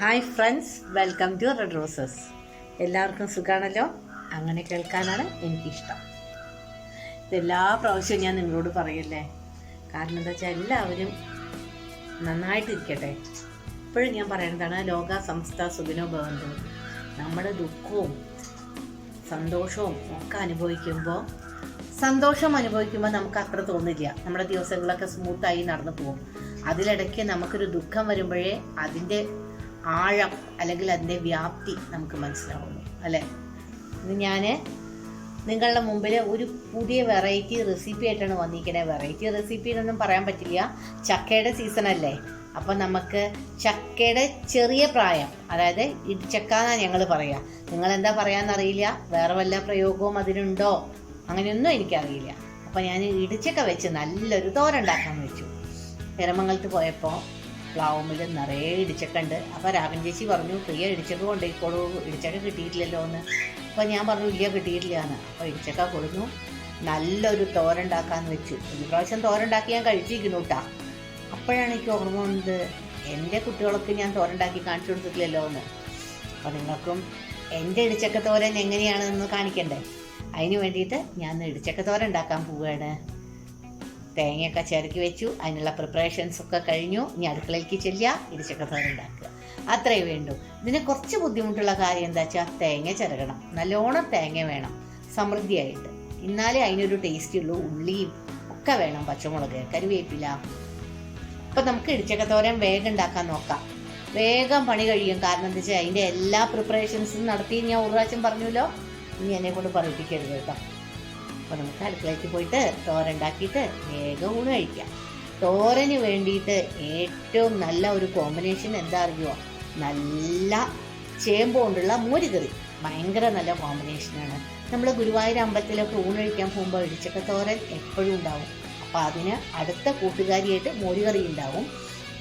Hi friends welcome to red roses എല്ലാവർക്കും സുഖമാണല്ലോ അങ്ങനെ കേൾക്കാനാണ് എനിക്കിഷ്ടം. ഇതെല്ലാ പ്രാവശ്യവും ഞാൻ നിങ്ങളോട് പറയല്ലേ? കാരണം എന്താ വെച്ചാൽ എല്ലാവരും നന്നായിട്ടിരിക്കട്ടെ. ഇപ്പോഴും ഞാൻ പറയുന്നതാണ് ലോക സംസ്ഥ സുഖിനോ ഭവന്തു. നമ്മുടെ ദുഃഖവും സന്തോഷവും ഒക്കെ അനുഭവിക്കുമ്പോൾ സന്തോഷം അനുഭവിക്കുമ്പോൾ നമുക്ക് അത്ര തോന്നില്ല. നമ്മുടെ ദിവസങ്ങളൊക്കെ സ്മൂത്തായി നടന്നു പോകും. അതിലിടയ്ക്ക് നമുക്കൊരു ദുഃഖം വരുമ്പോഴേ അതിന്റെ ആഴം അല്ലെങ്കിൽ അതിന്റെ വ്യാപ്തി നമുക്ക് മനസ്സിലാവുന്നു അല്ലേ? ഇന്ന് ഞാൻ നിങ്ങളുടെ മുമ്പിൽ ഒരു പുതിയ വെറൈറ്റി റെസിപ്പി ആയിട്ടാണ് വന്നിരിക്കുന്നത് വെറൈറ്റി റെസിപ്പി എന്നൊന്നും പറയാൻ പറ്റില്ല. ചക്കയുടെ സീസൺ അല്ലേ? അപ്പം നമുക്ക് ചക്കയുടെ ചെറിയ പ്രായം അതായത് ഇടിച്ചക്ക എന്നാണ് ഞങ്ങൾ പറയുക നിങ്ങൾ എന്താ പറയാന്നറിയില്ല? വേറെ വല്ല പ്രയോഗവും അതിനുണ്ടോ അങ്ങനെയൊന്നും എനിക്കറിയില്ല. അപ്പം ഞാൻ ഇടിച്ചക്ക വെച്ച് നല്ലൊരു തോരണ്ടാക്കാൻ വെച്ചു. എരമംഗലത്ത് പോയപ്പോൾ പ്ലാവുമ്പിൽ നിറയെ ഇടിച്ചക്കുണ്ട് അപ്പോൾ രാമൻ ചേച്ചി പറഞ്ഞു പ്രിയ ഇടിച്ചക്ക കൊണ്ടുപോയിക്കോളൂ. ഇടിച്ചക്ക കിട്ടിയിട്ടില്ലല്ലോ എന്ന് അപ്പോൾ ഞാൻ പറഞ്ഞു ഇല്ല കിട്ടിയിട്ടില്ല എന്ന് അപ്പോൾ ഇടിച്ചക്ക കൊടുന്നു. നല്ലൊരു തോരണ്ടാക്കാന്ന് വെച്ചു. ഒരു പ്രാവശ്യം തോരണ്ടാക്കി ഞാൻ കഴിച്ചിരിക്കുന്നു കേട്ടാ അപ്പോഴാണ് എനിക്ക് ഓർമ്മ വന്നത് എന്റെ കുട്ടികളൊക്കെ ഞാൻ തോരണ്ടാക്കി കാണിച്ചു കൊടുത്തിട്ടില്ലല്ലോ എന്ന് അപ്പോൾ നിങ്ങൾക്കും എന്റെ ഇടിച്ചക്ക തോരൻ എങ്ങനെയാണെന്ന് കാണിക്കണ്ടേ? അതിന് വേണ്ടിയിട്ട് ഞാൻ ഇടിച്ചക്ക തോരൻ ഉണ്ടാക്കാൻ പോവുകയാണ്. തേങ്ങയൊക്കെ ചേർക്കി വെച്ചു. അതിനുള്ള പ്രിപ്പറേഷൻസ് ഒക്കെ കഴിഞ്ഞു. ഇനി അടുക്കളയിലേക്ക് ചെല്ലുക ഇടിച്ചക്ക തോരൻ ഉണ്ടാക്കുക. അത്രയേ വേണ്ടൂ. ഇതിന് കുറച്ച് ബുദ്ധിമുട്ടുള്ള കാര്യം എന്താ വെച്ചാൽ തേങ്ങ ചിരകണം. നല്ലോണം തേങ്ങ വേണം സമൃദ്ധിയായിട്ട്. എന്നാലേ അതിനൊരു ടേസ്റ്റ് ഉള്ളൂ. ഉള്ളിയും ഒക്കെ വേണം പച്ചമുളക് കരുവേപ്പില. അപ്പം നമുക്ക് ഇടിച്ചക്കത്തോരൻ വേഗം ഉണ്ടാക്കാൻ നോക്കാം. വേഗം പണി കഴിയും. കാരണം എന്താ വെച്ചാൽ അതിന്റെ എല്ലാ പ്രിപ്പറേഷൻസും നടത്തി ഞാൻ ഒരു പ്രാവശ്യം പറഞ്ഞല്ലോ ഇനി എന്നെ കൊണ്ട് പറയിപ്പിക്കരുത് കേട്ടോ. അപ്പോൾ നമുക്ക് അടുക്കളയ്ക്ക് പോയിട്ട് തോരൻ ഉണ്ടാക്കിയിട്ട് വേഗം ഊണ് കഴിക്കാം. തോരന് വേണ്ടിയിട്ട് ഏറ്റവും നല്ല ഒരു കോമ്പിനേഷൻ എന്താ അറിയുമോ നല്ല ചേമ്പ് കൊണ്ടുള്ള മോരുകറി. ഭയങ്കര നല്ല കോമ്പിനേഷനാണ് നമ്മൾ ഗുരുവായൂർ അമ്പലത്തിലൊക്കെ ഊണ് കഴിക്കാൻ പോകുമ്പോൾ ഇടിച്ചക്ക തോരൻ എപ്പോഴും ഉണ്ടാവും. അപ്പോൾ അതിന് അടുത്ത കൂട്ടുകാരിയായിട്ട് മോരുകറി ഉണ്ടാവും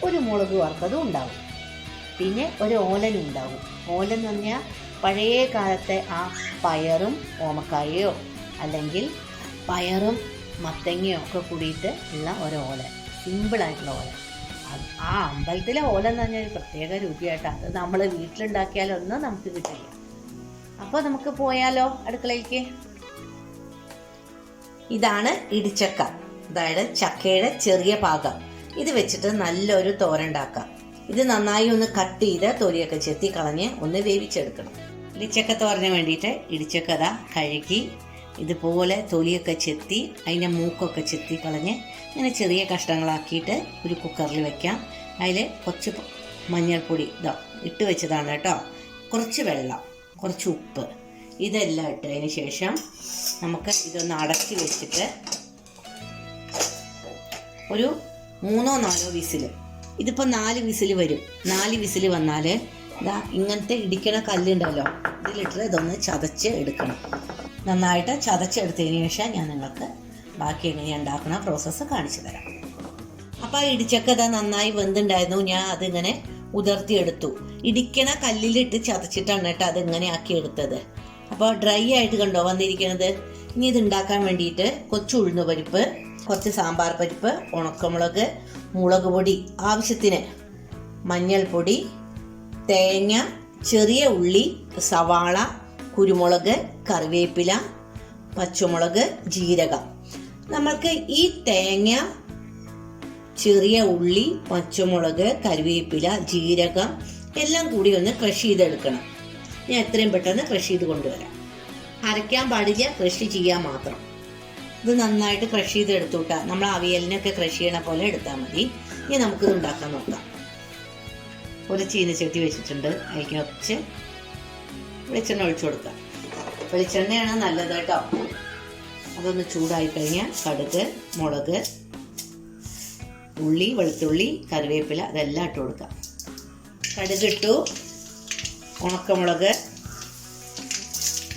ഒരു മുളക് വറുത്തതും ഉണ്ടാവും. പിന്നെ ഒരു ഓലൻ ഉണ്ടാവും. ഓലൻ എന്ന് പറഞ്ഞാൽ പഴയ കാലത്തെ ആ പയറും ഓമക്കായയോ അല്ലെങ്കിൽ പയറും മത്തങ്ങയും ഒക്കെ കൂടിയിട്ട് ഉള്ള ഒരു ഓല സിമ്പിളായിട്ടുള്ള ഓല. ആ അമ്പലത്തിലെ ഓല എന്ന് പറഞ്ഞാൽ ഒരു പ്രത്യേക രുചിയായിട്ടാണ് അത് നമ്മൾ വീട്ടിലുണ്ടാക്കിയാലൊന്നും നമുക്ക് കിട്ടില്ല. അപ്പോൾ നമുക്ക് പോയാലോ അടുക്കളയിലേക്ക്? ഇതാണ് ഇടിച്ചക്ക. അതായത് ചക്കയുടെ ചെറിയ ഭാഗം ഇത് വെച്ചിട്ട് നല്ലൊരു തോരണ്ടാക്കാം. ഇത് നന്നായി ഒന്ന് കട്ട് ചെയ്ത് തൊലിയൊക്കെ ചെത്തി കളഞ്ഞ് ഒന്ന് വേവിച്ചെടുക്കണം. ഇടിച്ചക്ക തോരന് വേണ്ടിയിട്ട് ഇടിച്ചക്കത കഴുകി ഇതുപോലെ തൊലിയൊക്കെ ചെത്തി അതിന്റെ മൂക്കൊക്കെ ചെത്തി കളഞ്ഞ് ഇങ്ങനെ ചെറിയ കഷ്ണങ്ങളാക്കിയിട്ട് ഒരു കുക്കറിൽ വെക്കാം. അതിൽ കുറച്ച് മഞ്ഞൾപ്പൊടി ഇതോ ഇട്ട് വെച്ചതാണ് കേട്ടോ. കുറച്ച് വെള്ളം കുറച്ച് ഉപ്പ്. ഇതെല്ലാം ഇട്ടതിന് ശേഷം നമുക്ക് ഇതൊന്ന് അടച്ചു വെച്ചിട്ട് ഒരു മൂന്നോ നാലോ വിസിൽ ഇതിപ്പോൾ നാല് വിസിൽ വരും. നാല് വിസിൽ വന്നാൽ ഇതാ ഇങ്ങനത്തെ ഇടിക്കണ കല്ലുണ്ടല്ലോ ഇതിലിട്ട് ഇതൊന്ന് ചതച്ച് എടുക്കണം. നന്നായിട്ട് ചതച്ചെടുത്തതിന് ശേഷം ഞാൻ നിങ്ങൾക്ക് ബാക്കി എങ്ങനെ ഉണ്ടാക്കുന്ന പ്രോസസ്സ് കാണിച്ചു തരാം. അപ്പോൾ ആ ഇടിച്ചക്ക ഇതാ നന്നായി വെന്തുണ്ടായിരുന്നു. ഞാൻ അതിങ്ങനെ ഉതിർത്തിയെടുത്തു. ഇടിക്കണ കല്ലിലിട്ട് ചതച്ചിട്ടാണ് കേട്ടോ അതിങ്ങനെ ആക്കി എടുത്തത്. അപ്പോൾ ഡ്രൈ ആയിട്ട് കണ്ടോ വന്നിരിക്കുന്നത് ഇനി ഇത് ഉണ്ടാക്കാൻ വേണ്ടിയിട്ട് കൊച്ചു ഉഴുന്ന് പരിപ്പ് കുറച്ച് സാമ്പാർ പരിപ്പ് ഉണക്കമുളക് മുളക് പൊടി ആവശ്യത്തിന് മഞ്ഞൾപ്പൊടി തേങ്ങ ചെറിയ ഉള്ളി സവാള കുരുമുളക് കറിവേപ്പില പച്ചമുളക് ജീരകം. നമ്മൾക്ക് ഈ തേങ്ങ ചെറിയ ഉള്ളി പച്ചമുളക് കറിവേപ്പില ജീരകം എല്ലാം കൂടി ഒന്ന് ക്രഷ് ചെയ്തെടുക്കണം. ഞാൻ എത്രയും പെട്ടെന്ന് ക്രഷ് ചെയ്ത് കൊണ്ടുവരാം. അരയ്ക്കാൻ പാടില്ല ക്രഷ് ചെയ്യാൻ മാത്രം. ഇത് നന്നായിട്ട് ക്രഷ് ചെയ്ത് എടുത്തുവിട്ടാ നമ്മൾ അവിയലിനൊക്കെ ക്രഷ് ചെയ്യണ പോലെ എടുത്താൽ മതി. ഇനി നമുക്കിത് ഉണ്ടാക്കാൻ നോക്കാം. ഒരു ചീനച്ചട്ടി വെച്ചിട്ടുണ്ട്. അതിലേക്ക് കുറച്ച് വെളിച്ചെണ്ണ ഒഴിച്ചു കൊടുക്കുക. വെളിച്ചെണ്ണയാണ് നല്ലത് കേട്ടോ. അതൊന്ന് ചൂടായി കഴിഞ്ഞാൽ കടുക് മുളക് ഉള്ളി വെളുത്തുള്ളി കറിവേപ്പില അതെല്ലാം ഇട്ട് കൊടുക്കാം കടുകിട്ടു ഉണക്കമുളക്.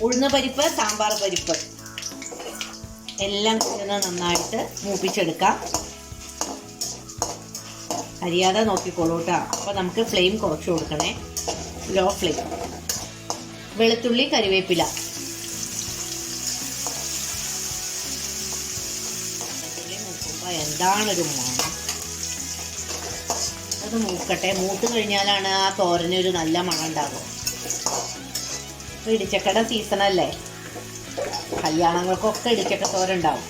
ഉഴുന്ന പരിപ്പ് സാമ്പാർ പരിപ്പ്. എല്ലാം കൂടി നന്നായിട്ട് മൂപ്പിച്ചെടുക്കാം. അരിയാതെ നോക്കിക്കോളൂ കേട്ടോ. അപ്പോൾ നമുക്ക് ഫ്ലെയിം കുറച്ച് കൊടുക്കണേ. Low flame. വെളുത്തുള്ളി മൂക്കുമ്പോൾ എന്താണൊരു മണം. അത് മൂക്കട്ടെ. മൂത്ത് കഴിഞ്ഞാലാണ് ആ തോരനൊരു നല്ല മണം ഉണ്ടാകും ഇടിച്ചക്കട സീസണല്ലേ കല്യാണങ്ങൾക്കൊക്കെ ഇടിച്ചക്ക തോരൻ ഉണ്ടാവും.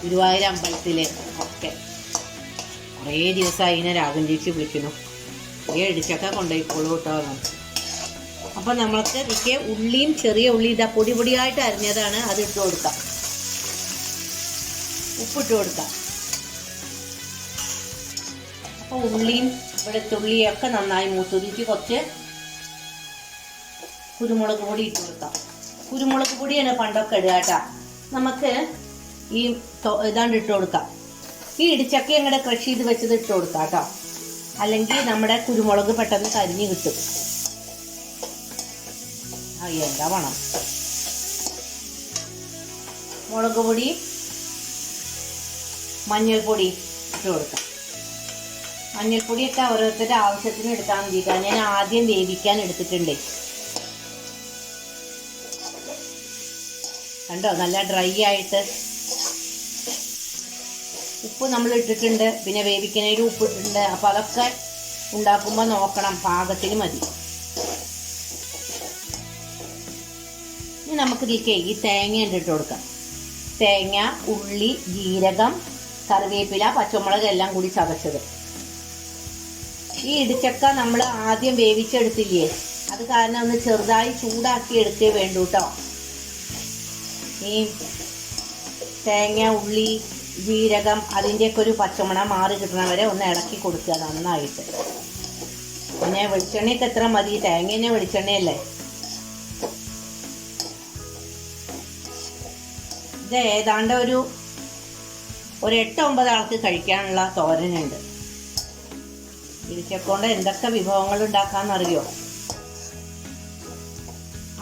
ഗുരുവായൂർ അമ്പലത്തിൽ ഒക്കെ. കുറേ ദിവസമായി ഇങ്ങനെ രാഗം ചേച്ചി വിളിക്കുന്നു. ഈ ഇടിച്ചക്ക കൊണ്ടുപോയിക്കോളൂ കേട്ടോ അപ്പം നമ്മൾക്ക് ഇതിക്ക് ഉള്ളിയും ചെറിയ ഉള്ളി ഇതാ പൊടി പൊടിയായിട്ട് അരിഞ്ഞതാണ് അത് ഇട്ട് കൊടുക്കാം. ഉപ്പിട്ട് കൊടുക്കാം. അപ്പോൾ ഉള്ളിയും ഇവിടെ തുള്ളിയൊക്കെ നന്നായി മൂത്തുതിക്ക് കുറച്ച് കുരുമുളക് പൊടി ഇട്ട് കൊടുക്കാം. കുരുമുളക് പൊടിയാണ് പണ്ടൊക്കെ ഇടുക കേട്ടാ. നമുക്ക് ഈ ഇതാണ്ട് ഇട്ട് കൊടുക്കാം. ഈ ഇടിച്ചക്ക ഞങ്ങളുടെ ക്രഷ് ചെയ്ത് വെച്ചത് ഇട്ട് കൊടുക്കാം കേട്ടോ. അല്ലെങ്കിൽ നമ്മുടെ കുരുമുളക് പെട്ടെന്ന് കരിഞ്ഞ് കിട്ടും. ആ എന്താ വേണം മുളക് പൊടി മഞ്ഞൾപ്പൊടി ഇട്ട് കൊടുക്കാം. മഞ്ഞൾപ്പൊടിയൊക്കെ ഓരോരുത്തരുടെ ആവശ്യത്തിന് എടുക്കാൻ വേണ്ടിയിട്ടാണ് ഞാൻ ആദ്യം വേവിക്കാൻ എടുത്തിട്ടുണ്ട്. കണ്ടോ? നല്ല ഡ്രൈ ആയിട്ട് ഉപ്പ് നമ്മൾ ഇട്ടിട്ടുണ്ട്. പിന്നെ വേവിക്കണേലും ഉപ്പ് ഇട്ടിട്ടുണ്ട്. അപ്പോൾ അതൊക്കെ ഉണ്ടാക്കുമ്പോൾ നോക്കണം. പാകത്തിന് മതി. ഇനി നമുക്ക് ഇതിലേക്ക് ഈ തേങ്ങ ഇട്ടിട്ട് കൊടുക്കാം. തേങ്ങ ഉള്ളി ജീരകം കറിവേപ്പില പച്ചമുളക് എല്ലാം കൂടി ചതച്ചത്. ഈ ഇടിച്ചക്ക നമ്മൾ ആദ്യം വേവിച്ചെടുത്തില്ലേ? അത് കാരണം ഒന്ന് ചെറുതായി ചൂടാക്കി എടുക്കേ വേണ്ടൂ കേട്ടോ ഈ തേങ്ങ ഉള്ളി ജീരകം അതിന്റെയൊക്കെ ഒരു പച്ചമണം മാറി കിട്ടണ വരെ ഒന്ന് ഇളക്കി കൊടുക്കുക നന്നായിട്ട്. പിന്നെ വെളിച്ചെണ്ണയൊക്കെ എത്ര മതി? തേങ്ങ തന്നെ വെളിച്ചെണ്ണയല്ലേ? ഇത് ഏതാണ്ട് ഒരു ഒരു എട്ട് ഒമ്പത് ആൾക്ക് കഴിക്കാനുള്ള തോരനുണ്ട്. ഇരിച്ചക്കൊണ്ട് എന്തൊക്കെ വിഭവങ്ങൾ ഉണ്ടാക്കാന്നറിയോ?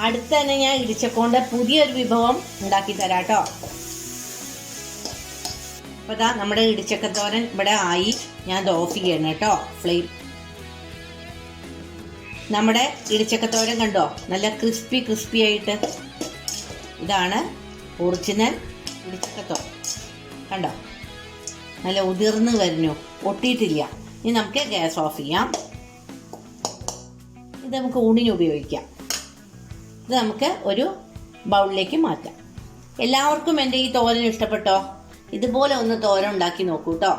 അടുത്ത തന്നെ ഞാൻ ഇടിച്ചക്കൊണ്ട് പുതിയൊരു വിഭവം ഉണ്ടാക്കി തരാം കേട്ടോ അപ്പോൾ ഇതാ നമ്മുടെ ഇടിച്ചക്കത്തോരൻ ഇവിടെ ആയി. ഞാൻ ഇത് ഓഫ് ചെയ്യണം കേട്ടോ ഫ്ലെയിം. നമ്മുടെ ഇടിച്ചക്കത്തോരൻ കണ്ടോ? നല്ല ക്രിസ്പി ക്രിസ്പി ആയിട്ട് ഇതാണ്. ഒറിജിനൽ ഇടിച്ചക്കത്തോരൻ കണ്ടോ? നല്ല ഉതിർന്ന് വരുന്നു. ഒട്ടിയിട്ടില്ല. ഇനി നമുക്ക് ഗ്യാസ് ഓഫ് ചെയ്യാം. ഇത് നമുക്ക് ഊണിന് ഉപയോഗിക്കാം. ഇത് നമുക്ക് ഒരു ബൗളിലേക്ക് മാറ്റാം. എല്ലാവർക്കും എന്റെ ഈ തോരൻ ഇഷ്ടപ്പെട്ടോ? ഇതുപോലെ ഒന്ന് തോരൻ ഉണ്ടാക്കി നോക്കൂ കേട്ടോ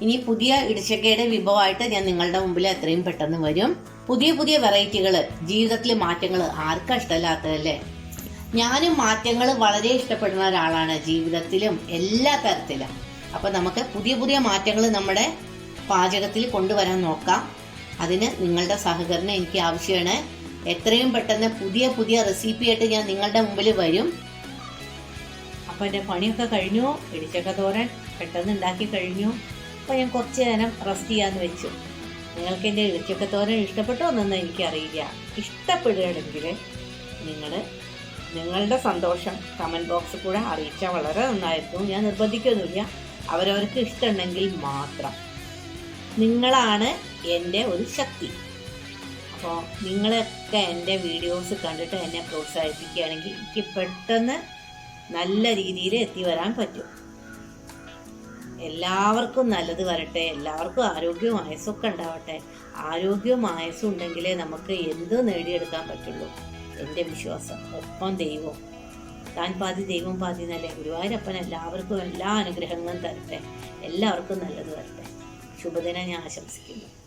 ഇനി പുതിയ ഇടിച്ചക്കയുടെ വിഭവമായിട്ട് ഞാൻ നിങ്ങളുടെ മുമ്പിൽ എത്രയും പെട്ടെന്ന് വരും. പുതിയ പുതിയ വെറൈറ്റികൾ ജീവിതത്തിലെ മാറ്റങ്ങൾ ആർക്കാ ഇഷ്ടമല്ലാത്തതല്ലേ? ഞാനും മാറ്റങ്ങൾ വളരെ ഇഷ്ടപ്പെടുന്ന ഒരാളാണ് ജീവിതത്തിലും എല്ലാ തരത്തിലും. അപ്പം നമുക്ക് പുതിയ പുതിയ മാറ്റങ്ങൾ നമ്മുടെ പാചകത്തിൽ കൊണ്ടുവരാൻ നോക്കാം. അതിന് നിങ്ങളുടെ സഹകരണം എനിക്ക് ആവശ്യമാണ്. എത്രയും പെട്ടെന്ന് പുതിയ പുതിയ റെസിപ്പിയായിട്ട് ഞാൻ നിങ്ങളുടെ മുമ്പിൽ വരും. അപ്പോൾ എന്റെ പണിയൊക്കെ കഴിഞ്ഞു. ഇടിച്ചക്ക തോരൻ പെട്ടെന്ന് ഉണ്ടാക്കി കഴിഞ്ഞു. അപ്പോൾ ഞാൻ കുറച്ച് നേരം റെസ്റ്റ് ചെയ്യാമെന്ന് വെച്ചു. നിങ്ങൾക്ക് എന്റെ ഇടിച്ചക്ക തോരൻ ഇഷ്ടപ്പെട്ടോ എന്നൊന്നും എനിക്കറിയില്ല. ഇഷ്ടപ്പെടുകയാണെങ്കിൽ നിങ്ങൾ നിങ്ങളുടെ സന്തോഷം കമന്റ് ബോക്സിൽ കൂടെ അറിയിച്ചാൽ വളരെ നന്നായിരുന്നു. ഞാൻ നിർബന്ധിക്കൊന്നുമില്ല. അവരവർക്ക് ഇഷ്ടമുണ്ടെങ്കിൽ മാത്രം. നിങ്ങളാണ് എന്റെ ഒരു ശക്തി. അപ്പോൾ നിങ്ങളൊക്കെ എന്റെ വീഡിയോസ് കണ്ടിട്ട് എന്നെ പ്രോത്സാഹിപ്പിക്കുകയാണെങ്കിൽ എനിക്ക് പെട്ടെന്ന് നല്ല രീതിയിൽ എത്തിവരാൻ പറ്റും. എല്ലാവർക്കും നല്ലത് വരട്ടെ. എല്ലാവർക്കും ആരോഗ്യവും ആയസ്സൊക്കെ ഉണ്ടാവട്ടെ. ആരോഗ്യവും ആയസ്സും ഉണ്ടെങ്കിലേ നമുക്ക് എന്ത് നേടിയെടുക്കാൻ പറ്റുള്ളൂ. എന്റെ വിശ്വാസം. ഒപ്പം ദൈവം താൻ പാതി ദൈവം പാതി എന്നല്ലേ ഗുരുവായൂരപ്പൻ എല്ലാവർക്കും എല്ലാ അനുഗ്രഹങ്ങളും തരട്ടെ. എല്ലാവർക്കും നല്ലത് വരട്ടെ. ശുഭദിനം ഞാൻ ആശംസിക്കുന്നു.